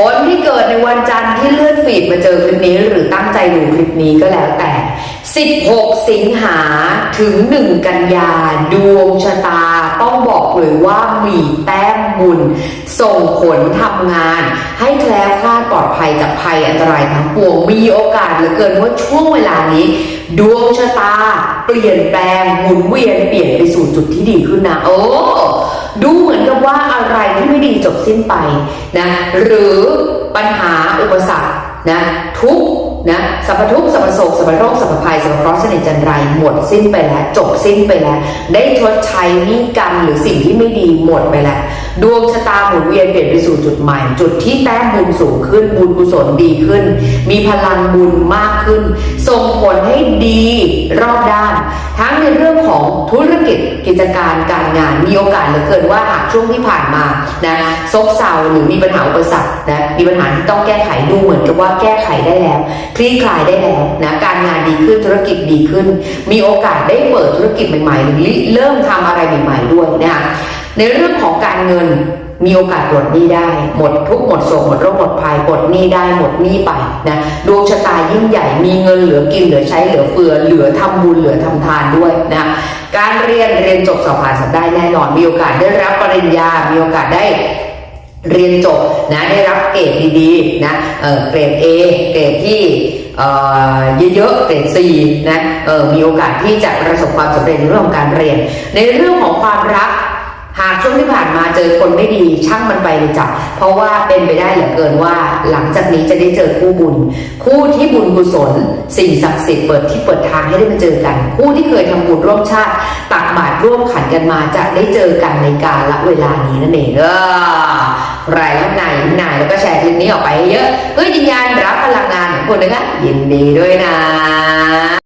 คนที่เกิดในวันจันทร์ที่เลื่อนฟีดมาเจอคลิปนี้หรือตั้งใจดูคลิปนี้ก็แล้วแต่ 16 สิงหาถึง 1 กันยาดวงชะตา ต้องบอกเลยว่ามีแต้มบุญ ส่งผลทำงาน ให้แคล้วคลาดปลอดภัยจากภัยอันตรายทั้งปวง มีโอกาสเหลือเกินว่าช่วงเวลานี้ ดวงชะตา เปลี่ยนแปลงหมุนเวียนเปลี่ยนไปสู่จุดที่ดีขึ้นนะโอ้ดูเหมือนกับว่าอะไร บสิ้นไปนะหรือปัญหาอุปสรรคนะทุกนะสัพพทุกสัพพโศกสัพพโรคสัพพภัยสัพพเคราะห์เสน่จันไรหมดสิ้นไปแล้ว จบสิ้นไปแล้ว ได้ชดใช้นี้กรรมหรือสิ่งที่ไม่ดีหมดไปแล้ว ดวงชะตาหมุนเวียนเปลี่ยนไปสู่จุดใหม่ จุดที่แต้มบุญสูงขึ้นบุญกุศลดีขึ้น มีพลังบุญมากขึ้นส่งผลให้ดีรอบ ทั้งในเรื่องของธุรกิจกิจการการงานมีโอกาสเหลือเกินว่าหากช่วงที่ผ่านมานะซบเซาหรือมีปัญหาอุปสรรคนะมีปัญหาที่ต้องแก้ไขดูเหมือนกับว่าแก้ไขได้แล้ว คลี่คลายได้แล้วนะการงานดีขึ้นธุรกิจดีขึ้น มีโอกาสได้เปิดธุรกิจใหม่ๆหรือเริ่มทำอะไรใหม่ๆด้วยนะคะในเรื่องของการเงินมีโอกาสปลดหนี้ได้ หมดทุกหมดโศกหมดโรคหมด ภัยปลดหนี้ได้หมดหนี้ไปนะดวงชะตายิ่งใหญ่มีเงินเหลือกินเหลือใช้เหลือเฟือเหลือทำบุญเหลือทำทานด้วยนะการเรียนเรียนจบสอบผ่านสอบได้แน่นอนมีโอกาสได้รับปริญญา มีโอกาสได้เรียนจบนะได้รับเกรดดีๆนะเออเกรด A เกรดที่เออเยอะๆเกรด C นะเออมีโอกาสที่จะประสบความสำเร็จในเรื่องของการเรียน ในเรื่องของความรัก หากช่วงที่ผ่านมาเจอคนไม่ดีช่างมันไปเลยจ้ะเพราะว่าเป็นไปได้เหลือเกินว่า หลังจากนี้จะได้เจอคู่บุญ คู่ที่บุญกุศล สิ่งศักดิ์สิทธิ์เปิดที่เปิดทางให้ได้มาเจอกัน คู่ที่เคยทำบุญร่วมชาติตักบาตรร่วมขันกันมาจะได้เจอกันในกาลเวลานี้นั่นเองเออใครท่านไหนท่านไหนแล้วก็แชร์คลิปนี้ออกไปเยอะเพื่อยืนยันรับพลังงานของคุณนะคะยินดีด้วยนะ